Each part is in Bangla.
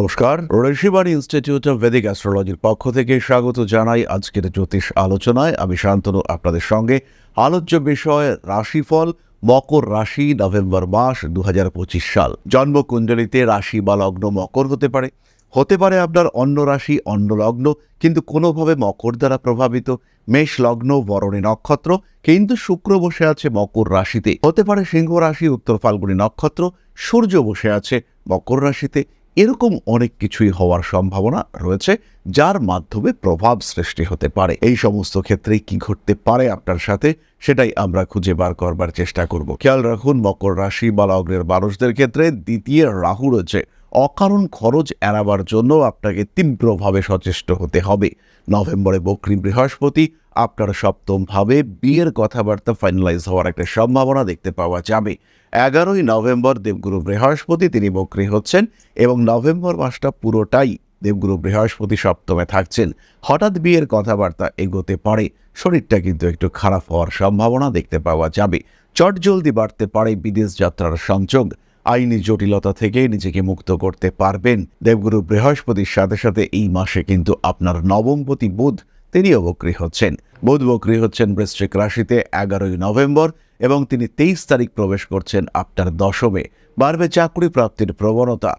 নমস্কার। ঋষিবাণী ইনস্টিটিউট অফ ভেদিক অ্যাস্ট্রোলজির পক্ষ থেকে স্বাগত জানাই আজকের জ্যোতিষ আলোচনায়। আমি শান্তনু, আপনাদের সঙ্গে। আলোচ্য বিষয়, রাশিফল, মকর রাশি, নভেম্বর মাস দুহাজার পঁচিশ সাল। জন্মকুণ্ডলিতে রাশি বা লগ্ন মকর হতে পারে। হতে পারে আপনার অন্য রাশি, অন্য লগ্ন, কিন্তু কোনোভাবে মকর দ্বারা প্রভাবিত। মেষ লগ্ন, বরণী নক্ষত্র, কিন্তু শুক্র বসে আছে মকর রাশিতে। হতে পারে সিংহ রাশি, উত্তর ফাল্গুনী নক্ষত্র, সূর্য বসে আছে মকর রাশিতে। এরকম অনেক কিছুই হওয়ার সম্ভাবনা রয়েছে, যার মাধ্যমে প্রভাব সৃষ্টি হতে পারে। এই সমস্ত ক্ষেত্রে কি ঘটতে পারে আপনার সাথে, সেটাই আমরা খুঁজে বার করবার চেষ্টা করব। খেয়াল রাখুন, মকর রাশি বা লগ্নের মানুষদের ক্ষেত্রে দ্বিতীয় রাহু রয়েছে। অকারণ খরচ এড়াবার জন্য আপনাকে তীব্রভাবে সচেষ্ট হতে হবে। নভেম্বরে বক্রী বৃহস্পতি আপনার সপ্তম ভাবে বিয়ের কথাবার্তা ফাইনালাইজ হওয়ার একটা সম্ভাবনা দেখতে পাওয়া যাবে। এগারোই নভেম্বর দেবগুরু বৃহস্পতি তিনি বক্রী হচ্ছেন এবং নভেম্বর মাসটা পুরোটাই দেবগুরু বৃহস্পতি সপ্তমে থাকছেন। হঠাৎ বিয়ের কথাবার্তা এগোতে পারে, শরীরটা কিন্তু একটু খারাপ হওয়ার সম্ভাবনা দেখতে পাওয়া যাবে। চটজলদি বাড়তে পারে বিদেশ যাত্রার সংযোগ। আইনি জটিলতা থেকে নিজেকে মুক্ত করতে পারবেন। দেবগুরু বৃহস্পতির সাথে সাথে এই মাসে কিন্তু আপনার নবমপতি বুধ তিনিও বক্রী হচ্ছেন। বুধ বক্রী হচ্ছেন বৃশ্চিক রাশিতে এগারোই নভেম্বর এবং তিনি তেইশ তারিখ প্রবেশ করছেন আপনার দশমে। বাড়বে চাকরি প্রাপ্তির প্রবণতা।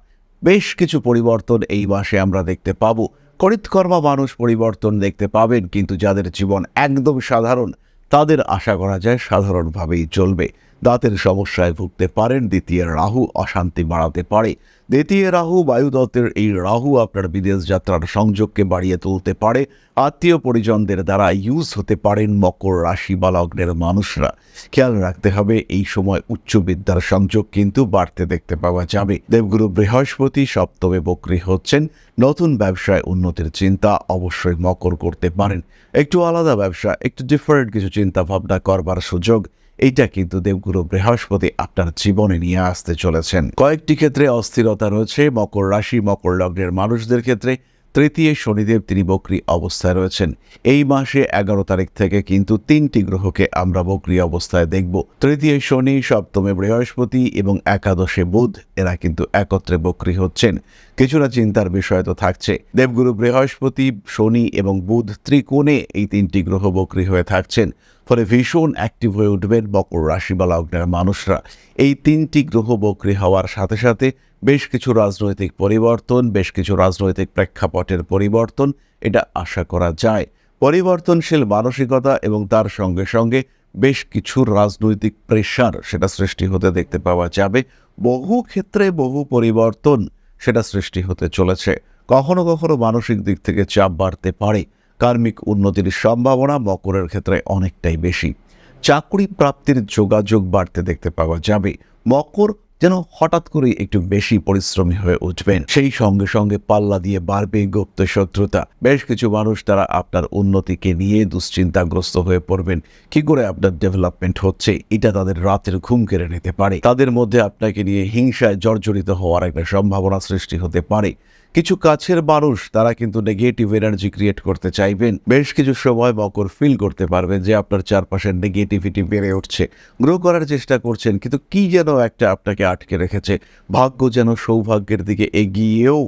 বেশ কিছু পরিবর্তন এই মাসে আমরা দেখতে পাব। করিতকর্মা মানুষ পরিবর্তন দেখতে পাবেন, কিন্তু যাদের জীবন একদম সাধারণ, তাদের আশা করা যায় সাধারণভাবেই চলবে। দাঁতের সমস্যায় ভুগতে পারেন। দ্বিতীয় রাহু অশান্তি বাড়াতে পারে। দ্বিতীয় রাহু বায়ুদত্তের এই রাহু আপনার বিদেশ যাত্রার সংযোগকে বাড়িয়ে তুলতে পারে। আত্মীয় পরিজনদের দ্বারা ইউজ হতে পারেন মকর রাশি বা লগ্নের মানুষরা। খেয়াল রাখতে হবে, এই সময় উচ্চ বিদ্যার সংযোগ কিন্তু বাড়তে দেখতে পাওয়া যাবে। দেবগুরু বৃহস্পতি, সপ্তমে বক্রী হচ্ছেন। নতুন ব্যবসায় উন্নতির চিন্তা অবশ্যই মকর করতে পারেন। একটু আলাদা ব্যবসা, একটু ডিফারেন্ট কিছু চিন্তা ভাবনা করবার সুযোগ। এইটা কিন্তু দেবগুরু বৃহস্পতি আপনার জীবনে নিয়ে আসতে চলেছেন। কয়েকটি ক্ষেত্রে অস্থিরতা রয়েছে, মকর রাশি, মকর লগ্নের মানুষদের ক্ষেত্রে তৃতীয় শনিদেব তিনি বক্রী অবস্থায় রয়েছেন। এই মাসে এগারো তারিখ থেকে কিন্তু তিনটি গ্রহকে আমরা বক্রী অবস্থায় দেখব। তৃতীয় শনি, সপ্তমে বৃহস্পতি এবং একাদশে বুধ, এরা কিন্তু একত্রে বক্রী হচ্ছেন। কিছুটা চিন্তার বিষয় তো থাকছে। দেবগুরু বৃহস্পতি, শনি এবং বুধ ত্রিকোণে এই তিনটি গ্রহ বক্রী হয়ে থাকছেন। ফলে ভীষণ অ্যাক্টিভ হয়ে উঠবেন মকর রাশি বা লগ্নের মানুষরা। এই তিনটি গ্রহ বক্রী হওয়ার সাথে সাথে বেশ কিছু রাজনৈতিক পরিবর্তন, বেশ কিছু রাজনৈতিক প্রেক্ষাপটের পরিবর্তন, এটা আশা করা যায়। পরিবর্তনশীল মানসিকতা এবং তার সঙ্গে সঙ্গে বেশ কিছু রাজনৈতিক প্রেশার সেটা সৃষ্টি হতে দেখতে পাওয়া যাবে। বহু ক্ষেত্রে বহু পরিবর্তন সেটা সৃষ্টি হতে চলেছে। কখনো কখনো মানসিক দিক থেকে চাপ বাড়তে পারে। কার্মিক উন্নতির সম্ভাবনা মকরের ক্ষেত্রে অনেকটাই বেশি। চাকরি প্রাপ্তির যোগাযোগ বাড়তে দেখতে পাওয়া যাবে। মকর যেন হঠাৎ করে একটু বেশি পরিশ্রমী হয়ে উঠবেন। সেই সঙ্গে সঙ্গে পাল্লা দিয়ে বাড়বে গুপ্ত শত্রুতা। বেশ কিছু মানুষ তারা আপনার উন্নতিকে নিয়ে দুশ্চিন্তাগ্রস্ত হয়ে পড়বেন। কি করে আপনার ডেভেলপমেন্ট হচ্ছে? এটা তাদের রাতের ঘুম কেড়ে নিতে পারে। তাদের মধ্যে আপনাকে নিয়ে হিংসায় জর্জরিত হওয়ার একটা সম্ভাবনা সৃষ্টি হতে পারে। কিছু কাছের মানুষ তারা কিন্তু নেগেটিভ এনার্জি ক্রিয়েট করতে চাইবেন। বেশ কিছু সময় মকর ফিল করতে পারবেন যে আপনার চারপাশের নেগেটিভিটি বেড়ে উঠছে। গ্রো করার চেষ্টা করছেন, কিন্তু কি যেন একটা আপনাকে আটকে রেখেছে। ভাগ্য যেন সৌভাগ্যের দিকে এগিয়েও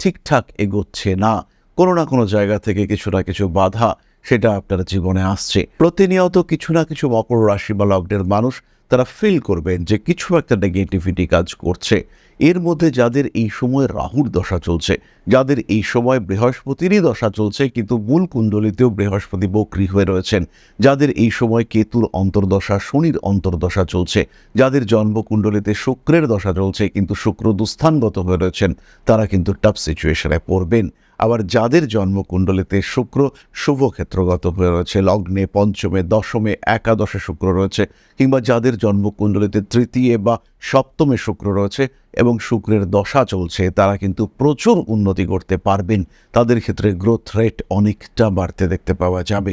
ঠিকঠাক এগোচ্ছে না। কোনো না কোনো জায়গা থেকে কিছু না কিছু বাধা সেটা আপনার জীবনে আসছে। প্রতিনিয়ত কিছু না কিছু মকর রাশি বা লগ্নের মানুষ তারা ফিল করবেন যে কিছু একটা নেগেটিভিটি কাজ করছে। এর মধ্যে যাদের এই সময় রাহুর দশা চলছে, যাদের এই সময় বৃহস্পতিরই দশা চলছে, কিন্তু মূল কুণ্ডলিতেও বৃহস্পতি বক্রী হয়ে রয়েছেন। যাদের এই সময় কেতুর অন্তর্দশা, শনির অন্তর্দশা চলছে, যাদের জন্মকুণ্ডলিতে শুক্রের দশা চলছে, কিন্তু শুক্র দুস্থানগত হয়ে রয়েছেন, তারা কিন্তু টাফ সিচুয়েশনে পড়বেন। আবার যাদের জন্মকুণ্ডলিতে শুক্র শুভক্ষেত্রগত হয়ে রয়েছে, লগ্নে পঞ্চমে, দশমে, একাদশে শুক্র রয়েছে, কিংবা যাদের জন্মকুণ্ডলিতে তৃতীয় বা সপ্তমে শুক্র রয়েছে এবং শুক্রের দশা চলছে, তারা কিন্তু প্রচুর উন্নতি করতে পারবেন। তাদের ক্ষেত্রে গ্রোথ রেট অনেকটা বাড়তে দেখতে পাওয়া যাবে।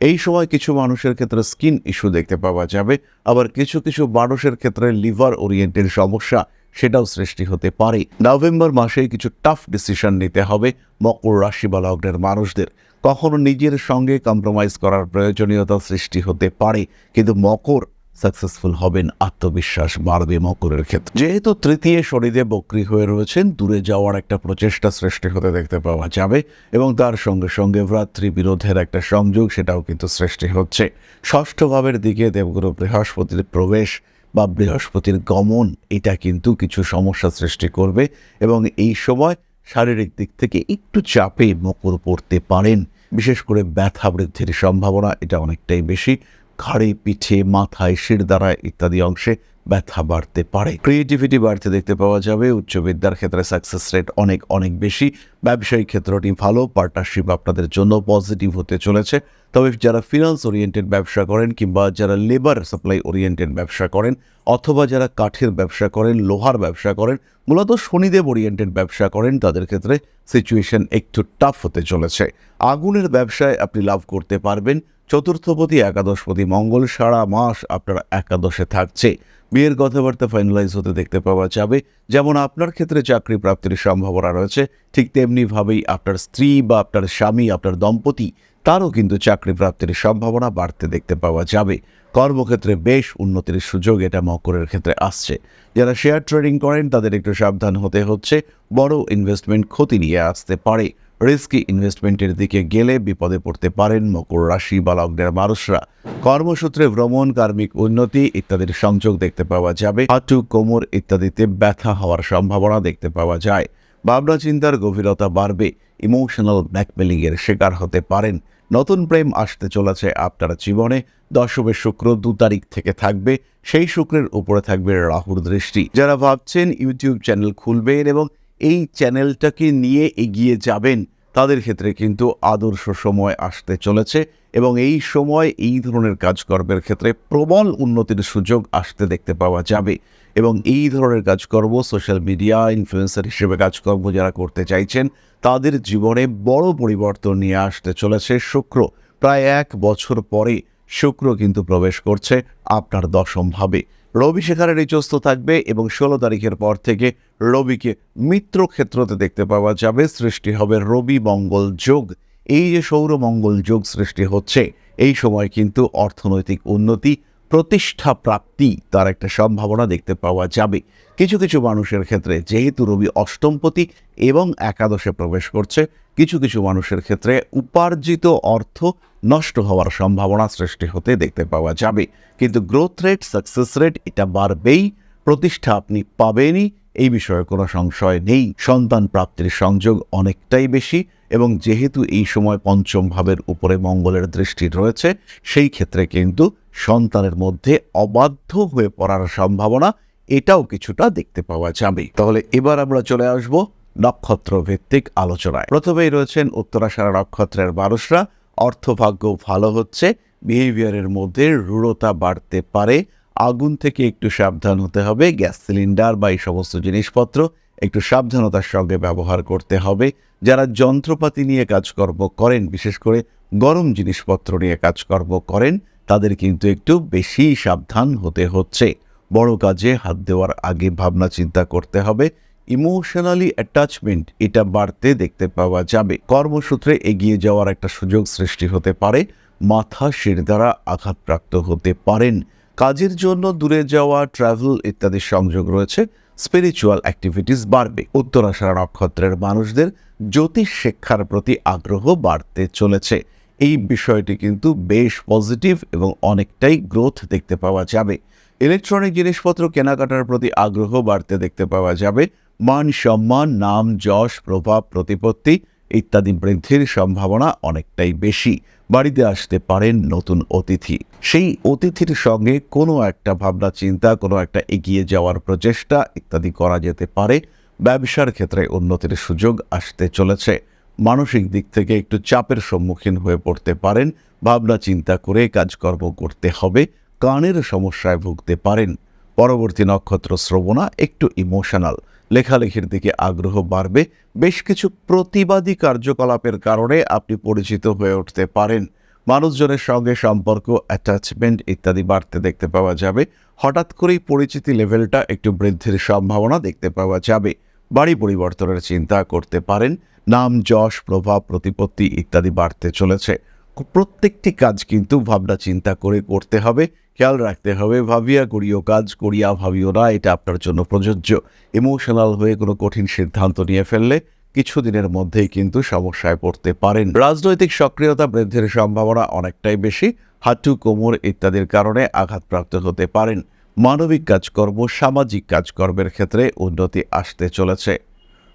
এই সময় কিছু মানুষের ক্ষেত্রে স্কিন ইস্যু দেখতে পাওয়া যাবে। আবার কিছু কিছু মানুষের ক্ষেত্রে লিভার ওরিয়েন্টের সমস্যা সেটাও সৃষ্টি হতে পারে। নভেম্বর মাসে কিছু টাফ ডিসিশন নিতে হবে মকর রাশি বা লগ্নের মানুষদের। কখনো নিজের সঙ্গে কম্প্রোমাইজ করার প্রয়োজনীয়তা সৃষ্টি হতে পারে, কিন্তু মকর সাকসেসফুল হবেন, আত্মবিশ্বাস বাড়বে মকরের ক্ষেত্রে। যেহেতু তৃতীয় শরীরে বক্রি হয়ে রয়েছেন, দূরে যাওয়ার একটা প্রচেষ্টা সৃষ্টি হতে দেখতে পাওয়া যাবে এবং তার সঙ্গে সঙ্গে ভ্রাতৃ বিরোধের একটা সংযোগ সেটাও কিন্তু সৃষ্টি হচ্ছে। ষষ্ঠ ভাবের দিকে দেবগুরু বৃহস্পতির প্রবেশ বা বৃহস্পতির গমন, এটা কিন্তু কিছু সমস্যা সৃষ্টি করবে এবং এই সময় শারীরিক দিক থেকে একটু চাপে মকর পড়তে পারেন। বিশেষ করে ব্যথা বৃদ্ধির সম্ভাবনা, এটা অনেকটাই বেশি। ঘাড়ে, পিঠে, মাথায় শিরদাঁড়া ইত্যাদি অংশে ব্যথা বাড়তে পারে। ক্রিয়েটিভিটি বাড়তে দেখতে পাওয়া যাবে। উচ্চ বিদ্যার ক্ষেত্রে সাকসেস রেট অনেক অনেক বেশি। ব্যবসায়িক ক্ষেত্রটি ভালো। পার্টনারশিপ আপনাদের জন্য পজিটিভ হতে চলেছে। তবে যারা ফিনান্স ওরিয়েন্টেড ব্যবসা করেন কিংবা যারা লেবার সাপ্লাই ওরিয়েন্টেড ব্যবসা করেন অথবা যারা কাঠের ব্যবসা করেন, লোহার ব্যবসা করেন, মূলত শনিদেব ওরিয়েন্টেড ব্যবসা করেন, তাদের ক্ষেত্রে সিচুয়েশন একটু টাফ হতে চলেছে। আগুনের ব্যবসায় আপনি লাভ করতে পারবেন। চতুর্থপতি একাদশপতি মঙ্গল সারা মাস আপনার একাদশে থাকছে। বিয়ের কথাবার্তা ফাইনালাইজ হতে দেখতে পাওয়া যাবে। যেমন আপনার ক্ষেত্রে চাকরি প্রাপ্তির সম্ভাবনা রয়েছে, ঠিক তেমনিভাবেই আপনার স্ত্রী বা আপনার স্বামী, আপনার দম্পতি, তারও কিন্তু চাকরি প্রাপ্তির সম্ভাবনা বাড়তে দেখতে পাওয়া যাবে। কর্মক্ষেত্রে বেশ উন্নতির সুযোগ এটা মকরের ক্ষেত্রে আসছে। যারা শেয়ার ট্রেডিং করেন তাদের একটু সাবধান হতে হচ্ছে, বড় ইনভেস্টমেন্ট ক্ষতি নিয়ে আসতে পারে। রিস্কি ইনভেস্টমেন্টের দিকে গেলে বিপদে পড়তে পারেন মকর রাশি বা লগ্নের মানুষরা। কর্মসূত্রে ভ্রমণ, কার্মিক উন্নতি ইত্যাদির সংযোগ দেখতে পাওয়া যাবে। হাঁটু, কোমর ইত্যাদিতে ব্যথা হওয়ার সম্ভাবনা দেখতে পাওয়া যায়। ভাবনা চিন্তার গভীরতা বাড়বে। ইমোশনাল ব্ল্যাকমেলিং এর শিকার হতে পারেন। নতুন প্রেম আসতে চলেছে আপনার জীবনে। দশমের শুক্র দু তারিখ থেকে থাকবে। সেই শুক্রের উপরে থাকবে রাহুর দৃষ্টি। যারা ভাবছেন ইউটিউব চ্যানেল খুলবেন এবং এই চ্যানেলটাকে নিয়ে এগিয়ে যাবেন, তাদের ক্ষেত্রে কিন্তু আদর্শ সময় আসতে চলেছে এবং এই সময় এই ধরনের কাজকর্মের ক্ষেত্রে প্রবল উন্নতির সুযোগ আসতে দেখতে পাওয়া যাবে এবং এই ধরনের কাজকর্ম সোশ্যাল মিডিয়া ইনফ্লুয়েন্সার হিসেবে কাজকর্ম যারা করতে চাইছেন, তাদের জীবনে বড় পরিবর্তন নিয়ে আসতে চলেছে শুক্র। প্রায় এক বছর পরে শুক্র কিন্তু প্রবেশ করছে আপনার দশম ভাবে। রবি সেখানে নিচস্থ থাকবে এবং ষোলো তারিখের পর থেকে রবিকে মিত্র ক্ষেত্রতে দেখতে পাওয়া যাবে। সৃষ্টি হবে রবি মঙ্গল যোগ। এই যে সৌরমঙ্গল যোগ সৃষ্টি হচ্ছে, এই সময় কিন্তু অর্থনৈতিক উন্নতি, প্রতিষ্ঠা প্রাপ্তি, তার একটা সম্ভাবনা দেখতে পাওয়া যাবে। কিছু কিছু মানুষের ক্ষেত্রে, যেহেতু রবি অষ্টমপতি এবং একাদশে প্রবেশ করছে, কিছু কিছু মানুষের ক্ষেত্রে উপার্জিত অর্থ নষ্ট হওয়ার সম্ভাবনা সৃষ্টি হতে দেখতে পাওয়া যাবে। কিন্তু গ্রোথ রেট সাকসেস রেট এটা বাড়বেই, প্রতিষ্ঠা আপনি পাবেনই, এই বিষয়ে কোনো সংশয় নেই। সন্তান প্রাপ্তির সংযোগ অনেকটাই বেশি এবং যেহেতু এই সময় পঞ্চম ভাবের উপরে মঙ্গলের দৃষ্টি রয়েছে, সেই ক্ষেত্রে কিন্তু সন্তানের মধ্যে অবাধ্য হয়ে পড়ার সম্ভাবনা এটাও কিছুটা দেখতে পাওয়া যাবে। তাহলে এবার আমরা চলে আসব নক্ষত্র ভিত্তিক আলোচনায়। প্রথমেই রয়েছেন উত্তরাষাঢ়া নক্ষত্রের মানুষরা। অর্থভাগ্য ভালো হচ্ছে বিহেভিয়ারের মধ্যে রূঢ়তা বাড়তে পারে। আগুন থেকে একটু সাবধান হতে হবে, গ্যাস সিলিন্ডার বা এই সমস্ত জিনিসপত্র একটু সাবধানতার সঙ্গে ব্যবহার করতে হবে। যারা যন্ত্রপাতি নিয়ে কাজকর্ম করেন, বিশেষ করে গরম জিনিসপত্র নিয়ে কাজকর্ম করেন, তাদের কিন্তু একটু বেশি সাবধান হতে হচ্ছে। বড় কাজে হাত দেওয়ার আগে ভাবনা চিন্তা করতে হবে। ইমোশনালি অ্যাটাচমেন্ট, এটা বাড়তে দেখতে পাওয়া যাবে। কর্মসূত্রে এগিয়ে যাওয়ার একটা সুযোগ সৃষ্টি হতে পারে। মাথা শির দ্বারা আঘাতপ্রাপ্ত হতে পারেন। কাজের জন্য দূরে যাওয়া ট্রাভেল ইত্যাদি সংযোগ রয়েছে। স্পিরিচুয়াল অ্যাক্টিভিটিস বাড়বে। উত্তরাষাঢ়া নক্ষত্রের মানুষদের জ্যোতিষ শিক্ষার প্রতি আগ্রহ বাড়তে চলেছে। এই বিষয়টি কিন্তু বেশ পজিটিভ এবং অনেকটাই গ্রোথ দেখতে পাওয়া যাবে। ইলেকট্রনিক জিনিসপত্র কেনাকাটার প্রতি আগ্রহ বাড়তে দেখতে পাওয়া যাবে। মান সম্মান, নাম, যশ, প্রভাব, প্রতিপত্তি ইত্যাদি বৃদ্ধির সম্ভাবনা অনেকটাই বেশি। বাড়িতে আসতে পারেন নতুন অতিথি। সেই অতিথির সঙ্গে কোনো একটা ভাবনা, চিন্তা, কোনো একটা এগিয়ে যাওয়ার প্রচেষ্টা ইত্যাদি করা যেতে পারে। ব্যবসার ক্ষেত্রে উন্নতির সুযোগ আসতে চলেছে। মানসিক দিক থেকে একটু চাপের সম্মুখীন হয়ে পড়তে পারেন। ভাবনা, চিন্তা করে কাজকর্ম করতে হবে। কানের সমস্যায় ভুগতে পারেন। পরবর্তী নক্ষত্র শ্রবণা একটু ইমোশনাল। লেখালেখির দিকে আগ্রহ বাড়বে। বেশ কিছু প্রতিবাদী কার্যকলাপের কারণে আপনি পরিচিত হয়ে উঠতে পারেন। মানুষজনের সঙ্গে সম্পর্ক অ্যাটাচমেন্ট ইত্যাদি বাড়তে দেখতে পাওয়া যাবে। হঠাৎ করেই পরিচিতি লেভেলটা একটু বৃদ্ধির সম্ভাবনা দেখতে পাওয়া যাবে। বাড়ি পরিবর্তনের চিন্তা করতে পারেন। নাম, যশ, প্রভাব, প্রতিপত্তি ইত্যাদি বাড়তে চলেছে। প্রত্যেকটি কাজ কিন্তু ভাবনা চিন্তা করে করতে হবে। খেয়াল রাখতে হবে, ভাবিয়া করিও কাজ, করিয়া ভাবিও না, এটা আপনার জন্য প্রযোজ্য। ইমোশনাল হয়ে কোনো কঠিন সিদ্ধান্ত নিয়ে ফেললে কিছুদিনের মধ্যেই কিন্তু সমস্যায় পড়তে পারেন। রাজনৈতিক সক্রিয়তা বৃদ্ধির সম্ভাবনা অনেকটাই বেশি, হাঁটু, কোমর ইত্যাদির কারণে আঘাতপ্রাপ্ত হতে পারেন। মানবিক কাজকর্ম, সামাজিক কাজকর্মের ক্ষেত্রে উন্নতি আসতে চলেছে।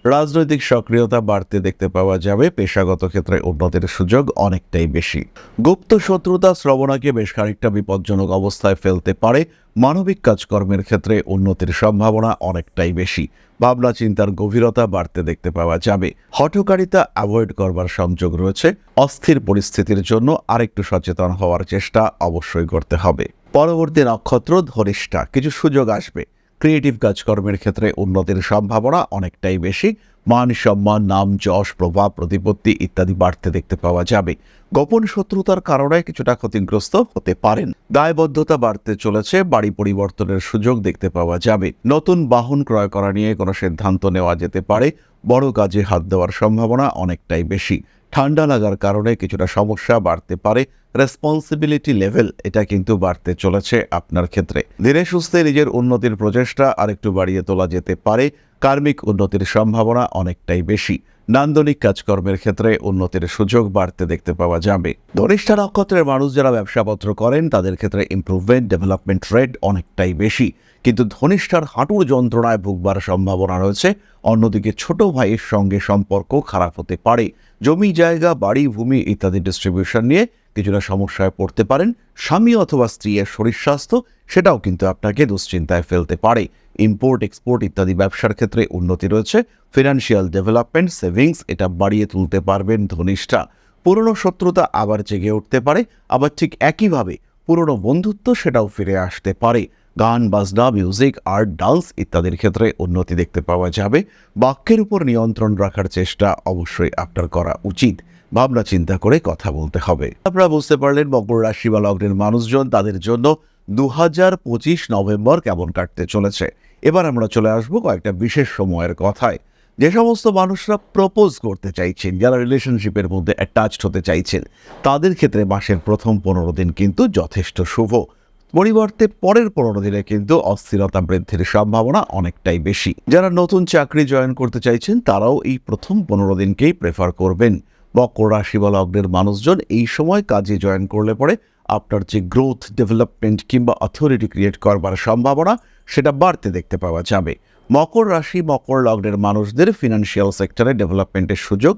রাজনৈতিক সক্রিয়তা বাড়তে দেখতে পাওয়া যাবে, পেশাগত ক্ষেত্রে উন্নতির সুযোগ অনেকটাই বেশি। গুপ্ত শত্রুতা শ্রবণাকে বেশ খানিকটা বিপজ্জনক অবস্থায় ফেলতে পারে, মানবিক কাজকর্মের ক্ষেত্রে উন্নতির সম্ভাবনা অনেকটাই বেশি। ভাবনা চিন্তার গভীরতা বাড়তে দেখতে পাওয়া যাবে। হঠকারিতা অ্যাভয়েড করবার সংযোগ রয়েছে, অস্থির পরিস্থিতির জন্য আরেকটু সচেতন হওয়ার চেষ্টা অবশ্যই করতে হবে। পরবর্তী নক্ষত্র ধনিষ্ঠা, কিছু সুযোগ আসবে। ক্রিয়েটিভ কাজকর্মের ক্ষেত্রে উন্নতির সম্ভাবনা অনেকটাই বেশি। মান সম্মান, নাম যশ, প্রভাব, প্রতিপত্তি ইত্যাদি বাড়তে দেখতে পাওয়া যাবে। গোপন শত্রুতার কারণে কিছুটা ক্ষতিগ্রস্ত হতে পারেন। দায়বদ্ধতা বাড়তে চলেছে, বাড়ি পরিবর্তনের সুযোগ দেখতে পাওয়া যাবে। নতুন বাহন ক্রয় করা নিয়ে কোনো সিদ্ধান্ত নেওয়া যেতে পারে। বড় কাজে হাত দেওয়ার সম্ভাবনা অনেকটাই বেশি। ঠান্ডা লাগার কারণে কিছুটা সমস্যা বাড়তে পারে। রেসপন্সিবিলিটি লেভেল এটা কিন্তু বাড়তে চলেছে আপনার ক্ষেত্রে। ধীরে সুস্থে নিজের উন্নতির প্রচেষ্টা আরেকটু বাড়িয়ে তোলা যেতে পারে। কার্মিক উন্নতির সম্ভাবনা অনেকটাই বেশি। নান্দনিক কাজকর্মের ক্ষেত্রে উন্নতির সুযোগ বাড়তে দেখতে পাওয়া যাবে। ধনিষ্ঠা নক্ষত্রের মানুষ যারা ব্যবসাপত্র করেন, তাদের ক্ষেত্রে ইম্প্রুভমেন্ট ডেভেলপমেন্ট রেট অনেকটাই বেশি। কিন্তু ধনিষ্ঠার হাঁটুর যন্ত্রণায় ভুগবার সম্ভাবনা রয়েছে। অন্যদিকে ছোট ভাইয়ের সঙ্গে সম্পর্ক খারাপ হতে পারে। জমি, জায়গা, বাড়ি, ভূমি ইত্যাদি ডিস্ট্রিবিউশন নিয়ে কিছুটা সমস্যায় পড়তে পারেন। স্বামী অথবা স্ত্রীর শরীর স্বাস্থ্য, সেটাও কিন্তু আপনাকে দুশ্চিন্তায় ফেলতে পারে। ইম্পোর্ট এক্সপোর্ট ইত্যাদি ব্যবসার ক্ষেত্রে উন্নতি রয়েছে। ফিনান্সিয়াল ডেভেলপমেন্ট সেভিংস এটা বাড়িয়ে তুলতে পারবেন ধনিষ্ঠা। পুরনো শত্রুতা আবার জেগে উঠতে পারে, আবার ঠিক একইভাবে পুরনো বন্ধুত্ব সেটাও ফিরে আসতে পারে। গান, বাজনা মিউজিক আর্ট ডান্স ইত্যাদির ক্ষেত্রে উন্নতি দেখতে পাওয়া যাবে। বাক্যের উপর নিয়ন্ত্রণ রাখার চেষ্টা অবশ্যই আপনার করা উচিত। ভাবনা চিন্তা করে কথা বলতে হবে। আপনারা বুঝতে পারলেন মকর রাশি বা লগ্নের মানুষজন তাদের জন্য দু পঁচিশ নভেম্বর কেমন কাটতে চলেছে। এবার আমরা চলে আসব কয়েকটা বিশেষ সময়ের কথায়। যে সমস্ত মানুষরা প্রপোজ করতে চাইছেন, যারা রিলেশনশিপের মধ্যে অ্যাটাচড হতে চাইছেন, তাদের ক্ষেত্রে মাসের প্রথম পনেরো দিন কিন্তু যথেষ্ট শুভ। পরিবর্তে পরের পনেরো দিনে কিন্তু অস্থিরতা বৃদ্ধির সম্ভাবনা অনেকটাই বেশি। যারা নতুন চাকরি জয়েন করতে চাইছেন, তারাও এই প্রথম পনেরো দিনকেই প্রেফার করবেন। মকর রাশি বা লগ্নের মানুষজন এই সময় কাজে জয়েন করলে পরে আপনার যে গ্রোথ ডেভেলপমেন্ট কিংবা অথরিটি ক্রিয়েট করবার সম্ভাবনা, সেটা বাড়তে দেখতে পাওয়া যাবে। মকর রাশি, মকর লগ্নের মানুষদের ফিনান্সিয়াল সেক্টরে ডেভেলপমেন্টের সুযোগ,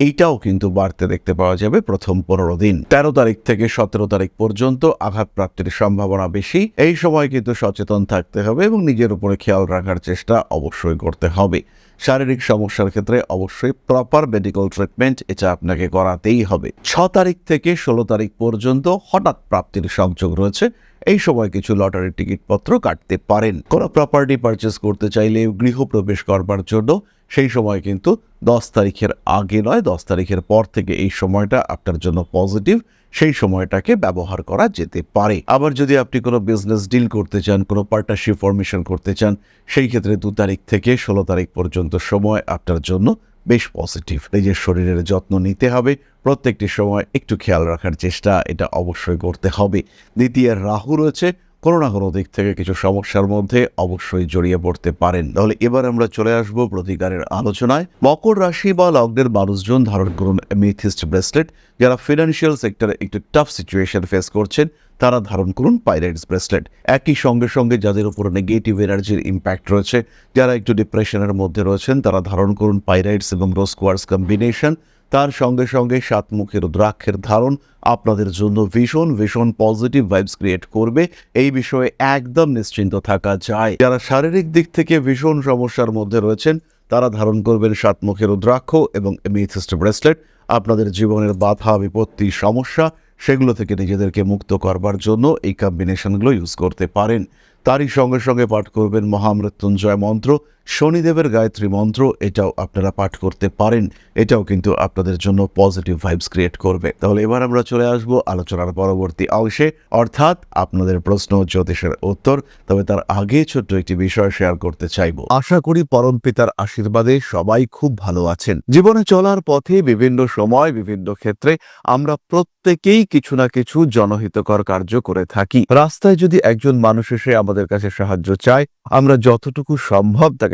এইটাও কিন্তু বাড়তে দেখতে পাওয়া যাবে প্রথম পনেরো দিন। তেরো তারিখ থেকে সতেরো তারিখ পর্যন্ত আঘাত প্রাপ্তির সম্ভাবনা বেশি। এই সময় কিন্তু সচেতন থাকতে হবে এবং নিজের উপরে খেয়াল রাখার চেষ্টা অবশ্যই করতে হবে। শারীরিক সমস্যার ক্ষেত্রে অবশ্যই প্রপার মেডিকেল ট্রিটমেন্ট এটা আপনাকে করাতেই হবে। ছ তারিখ থেকে ষোলো তারিখ পর্যন্ত হঠাৎ প্রাপ্তির সংযোগ রয়েছে। এই সময় কিছু লটারির টিকিটপত্র কাটতে পারেন। কোনো প্রপার্টি পারচেস করতে চাইলে গৃহপ্রবেশ করবার জন্য সেই সময় কিন্তু দশ তারিখের আগে নয়, দশ তারিখের পর থেকে এই সময়টা আপনার জন্য পজিটিভ সেই সময়টাকে ব্যবহার করা যেতে পারে। আবার যদি আপনি কোনো বিজনেস ডিল করতে চান, কোনো পার্টনারশিপ ফরমেশন করতে চান, সেই ক্ষেত্রে দু তারিখ থেকে ষোলো তারিখ পর্যন্ত সময় আপনার জন্য বেশ পজিটিভ নিজের শরীরের যত্ন নিতে হবে। প্রত্যেকটি সময় একটু খেয়াল রাখার চেষ্টা, এটা অবশ্যই করতে হবে। দ্বিতীয় রাহু রয়েছে কোনো না কোনো দিক থেকে কিছু সমস্যার মধ্যে অবশ্যই জড়িয়ে পড়তে পারেন। তাহলে এবার আমরা চলে আসব প্রতিকারের আলোচনায়। মকর রাশি বা লগ্নের মানুষজন ধারণ করুন মিথিস্ট ব্রেসলেট। যারা ফিনান্সিয়াল সেক্টরে একটু টাফ সিচুয়েশন ফেস করছেন, তারা ধারণ করুন পাইরাইটস ব্রেসলেট। একই সঙ্গে সঙ্গে যাদের উপর নেগেটিভ এনার্জির ইম্প্যাক্ট রয়েছে, যারা একটু ডিপ্রেশনের মধ্যে রয়েছেন, তারা ধারণ করুন পাইরাইটস এবং রোস্কোয়ার্স কম্বিনেশন তার সঙ্গে সঙ্গে সাত মুখের রুদ্রাক্ষের ধারণ আপনাদের জন্য ভীষণ ভীষণ পজিটিভ ভাইবস ক্রিয়েট করবে। এই বিষয়ে একদম নিশ্চিন্ত থাকা যায়। যারা শারীরিক দিক থেকে ভীষণ সমস্যার মধ্যে রয়েছেন, তারা ধারণ করবেন সাতমুখী রুদ্রাক্ষ এবং এমিথিস্ট ব্রেসলেট আপনাদের জীবনের বাধা, বিপত্তি, সমস্যা, সেগুলো থেকে নিজেদেরকে মুক্ত করবার জন্য এই কম্বিনেশনগুলো ইউজ করতে পারেন। তারই সঙ্গে সঙ্গে পাঠ করবেন মহামৃত্যুঞ্জয় মন্ত্র। শনিদেবের গায়ত্রী মন্ত্র, এটাও আপনারা পাঠ করতে পারেন। এটাও কিন্তু আপনাদের জন্য পজিটিভ ভাইবস ক্রিয়েট করবে। তাহলে এবার আমরা চলে আসব আলোচনার পরবর্তী অংশে। অর্থাৎ আপনাদের প্রশ্ন জ্যোতিষের উত্তর, তবে তার আগে ছোট্ট একটি বিষয় শেয়ার করতে চাইব। আশা করি পরম পিতার আশীর্বাদে সবাই খুব ভালো আছেন। জীবনে চলার পথে বিভিন্ন সময়, বিভিন্ন ক্ষেত্রে আমরা প্রত্যেকেই কিছু না কিছু জনহিতকর কার্য করে থাকি। রাস্তায় যদি একজন মানুষ এসে আমাদের কাছে সাহায্য চায়, আমরা যতটুকু সম্ভব তাকে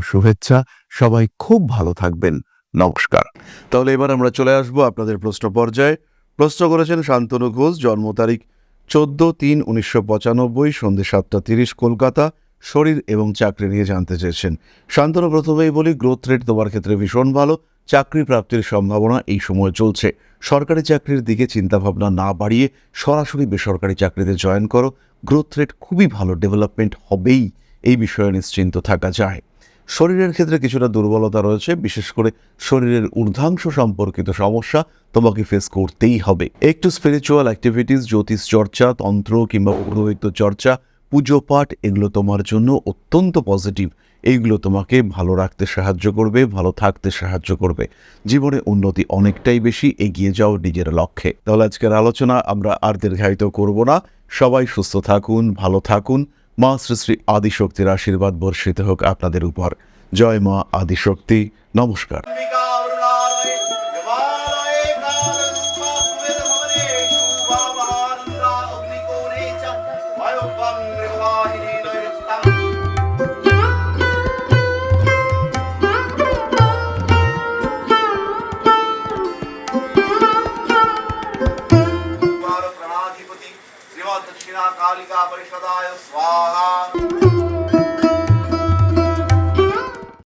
শুভেচ্ছা। সবাই খুব ভালো থাকবেন। নমস্কার। তাহলে এবার আমরা চলে আসব আপনাদের প্রশ্ন পর্যায়ে। প্রশ্ন করেছেন শান্তনু ঘোষ, জন্ম তারিখ চোদ্দ তিন উনিশশো পঁচানব্বই সন্ধ্যে সাতটা তিরিশ, কলকাতা। শরীর এবং চাকরি নিয়ে জানতে চেয়েছেন। শান্তনু, প্রথমেই বলি গ্রোথ রেট তোমার ক্ষেত্রে ভীষণ ভালো। চাকরি প্রাপ্তির সম্ভাবনা এই সময় চলছে। সরকারি চাকরির দিকে চিন্তাভাবনা না বাড়িয়ে সরাসরি বেসরকারি চাকরিতে জয়েন করো। গ্রোথ রেট খুবই ভালো ডেভেলপমেন্ট হবেই। এই বিষয়ে নিশ্চিন্ত থাকা যায়। শরীরের ক্ষেত্রে কিছুটা দুর্বলতা রয়েছে, বিশেষ করে শরীরের ঊর্ধ্বাংশ সম্পর্কিত সমস্যা তোমাকে ফেস করতেই হবে। একটু স্পিরিচুয়াল অ্যাক্টিভিটিস জ্যোতিষ চর্চা, তন্ত্র কিংবা পুরোহিত্য চর্চা, পুজো পাঠ, এগুলো তোমার জন্য অত্যন্ত পজিটিভ এইগুলো তোমাকে ভালো রাখতে সাহায্য করবে, ভালো থাকতে সাহায্য করবে। জীবনে উন্নতি অনেকটাই বেশি, এগিয়ে যাও নিজের লক্ষ্যে। তাহলে আজকের আলোচনা আমরা আর দীর্ঘায়িত করব না। সবাই সুস্থ থাকুন, ভালো থাকুন। মা শ্রী শ্রী আদিশক্তির আশীর্বাদ বর্ষিত হোক আপনাদের উপর। জয় মা আদিশক্তি। নমস্কার। পরিষদায় স্বাহা